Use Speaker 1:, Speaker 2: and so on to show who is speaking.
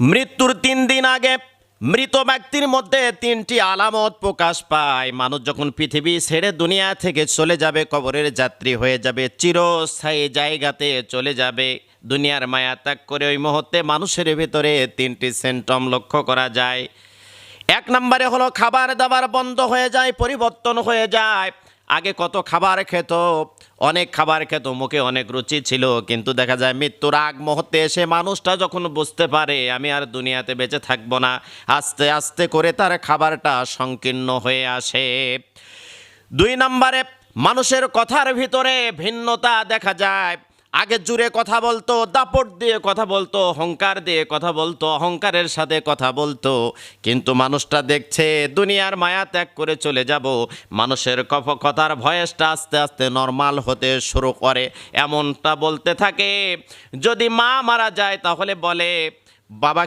Speaker 1: মৃত্যুর তিন দিন আগে মৃত ব্যক্তির মধ্যে তিনটি আলামত প্রকাশ পায়। মানুষ যখন পৃথিবী ছেড়ে দুনিয়া থেকে চলে যাবে, কবরের যাত্রী হয়ে যাবে, চিরস্থায়ী জায়গাতে চলে যাবে। দুনিয়ার মায়া ত্যাগ করে ওই মুহূর্তে মানুষের ভিতরে তিনটি সিমটম লক্ষ্য করা যায়। এক নম্বরে হলো খাবার দাবার বন্ধ হয়ে যায়, পরিবর্তন হয়ে যায়। আগে কত খাবার খেত অনেক খাবার খেত, মুখে অনেক রুচি ছিল, কিন্তু দেখা যায় মৃত্যুর আগ মুহূর্তে এসে মানুষটা যখন বুঝতে পারে, আমি আর দুনিয়াতে বেঁচে থাকব না। আস্তে আস্তে করে তার খাবারটা সংকীর্ণ হয়ে আসে। দুই নম্বরে, মানুষের কথার ভিতরে ভিন্নতা দেখা যায়। আগে জুড়ে কথা বলতো, দাপট দিয়ে কথা বলতো, অহংকার দিয়ে কথা বলতো, অহংকারের সাথে কথা বলতো। কিন্তু মানুষটা দেখছে, দুনিয়ার মায়া ত্যাগ করে চলে যাব। মানুষের কফ কথার ভয়েসটা আস্তে আস্তে নর্মাল হতে শুরু করে। এমনটা বলতে থাকে, যদি মা মারা যায় তাহলে বলে, বাবা